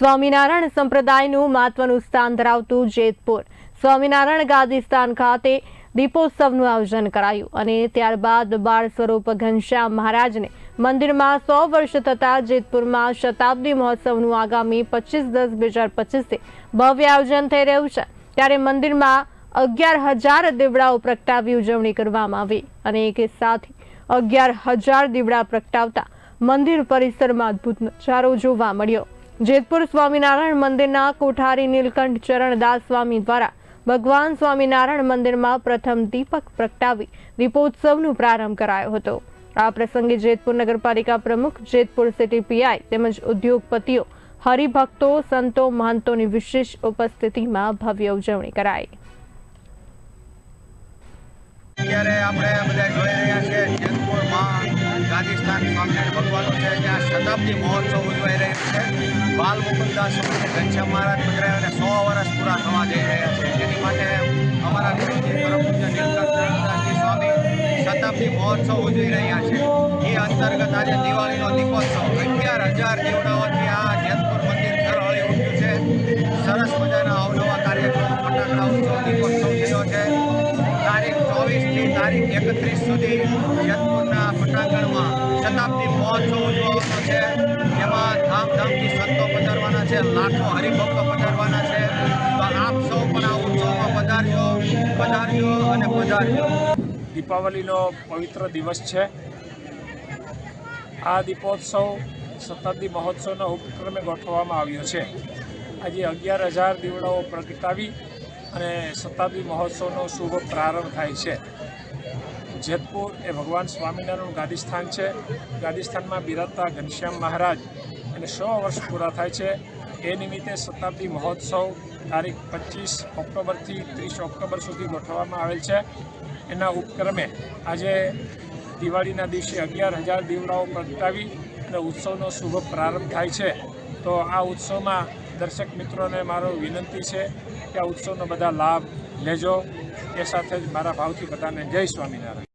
સ્વામિનારાયણ સંપ્રદાયનું મહત્વનું સ્થાન ધરાવતું જેતપુર. સ્વામિનારાયણ ગાદી સ્થાન ખાતે દીપોત્સવનું આયોજન કરાયું અને ત્યારબાદ બાળ સ્વરૂપ ઘનશ્યામ મહારાજને મંદિરમાં સો વર્ષ થતા જેતપુરમાં શતાબ્દી મહોત્સવનું આગામી પચીસ દસ બે હજાર પચીસથી ભવ્ય આયોજન થઈ રહ્યું છે. ત્યારે મંદિરમાં અગિયાર હજાર દીવડાઓ પ્રગટાવી ઉજવણી કરવામાં આવી અને એક સાથે અગિયાર હજાર દીવડા પ્રગટાવતા મંદિર પરિસરમાં અદ્ભુત નજારો જોવા મળ્યો. જેતપુર સ્વામિનારાયણ મંદિરના કોઠારી નીલકંઠ ચરણદાસ સ્વામી દ્વારા ભગવાન સ્વામિનારાયણ મંદિરમાં પ્રથમ દીપક પ્રગટાવી દીપોત્સવનો પ્રારંભ કરાયો હતો. આ પ્રસંગે જેતપુર નગરપાલિકા પ્રમુખ, જેતપુર સિટી પીઆઈ તેમજ ઉદ્યોગપતિઓ, હરિભક્તો, સંતો, મહંતોની વિશેષ ઉપસ્થિતિમાં ભવ્ય ઉજવણી કરાઈ. ગાંધીસ્થાન સ્વામિનારાયણ ભગવાનનું છે જ્યાં શતાબ્દી મહોત્સવ ઉજવાઈ રહ્યો છે. બાલ મુકુદાસ સ્વામી ઘનશ્યામ મહારાજ અને સો વર્ષ પૂરા થવા જઈ રહ્યા છે. જેની માટે અમારા ગુરુજી પરમ નીલકંઠદાસજી સ્વામી શતાબ્દી મહોત્સવ ઉજવી રહ્યા છે. એ અંતર્ગત આજે દિવાળીનો દીપોત્સવ. અગિયાર હજાર દીવડાઓથી આ જેતપુર મંદિર ઝળહળી ઉઠ્યું છે. સરસ મજાના અવનવા કાર્યક્રમો, ફટાકડા ઉત્સવ, દીપોત્સવ. તારીખ એકત્રીસ સુધી જેતપુરના પટાંગણમાં શતાબ્દી મહોત્સવ ઉજવવાનો છે. એમાં ધામધામથી સંતો પધારવાના છે, લાખો હરિભક્તો પધારવાના છે. તો આપ સૌ પણ આ ઉત્સવમાં પધારજો પધારજો અને પધારજો. દીપાવલીનો પવિત્ર દિવસ છે. આ દીપોત્સવ શતાબ્દી મહોત્સવનો ઉપક્રમે ગોઠવવામાં આવ્યો છે. આજે અગિયાર હજાર દીવડાઓ પ્રગટાવી અને શતાબ્દી મહોત્સવનો શુભ પ્રારંભ થાય છે. જેતપુર એ ભગવાન સ્વામિનારાયણનું ગાદીસ્થાન છે. ગાદીસ્થાનમાં બિરાજતા ઘનશ્યામ મહારાજ અને સો વર્ષ પૂરા થાય છે. એ નિમિત્તે શતાબ્દી મહોત્સવ તારીખ પચીસ ઓક્ટોબરથી ત્રીસ ઓક્ટોબર સુધી ગોઠવવામાં આવેલ છે. એના ઉપક્રમે આજે દિવાળીના દિવસે અગિયાર હજાર દીવડાઓ પ્રગટાવી અને ઉત્સવનો શુભ પ્રારંભ થાય છે. તો આ ઉત્સવમાં દર્શક મિત્રોને મારો વિનંતી છે કે આ ઉત્સવનો બધા લાભ લેજો. એ સાથે જ મારા ભાવથી બધાને જય સ્વામિનારાયણ.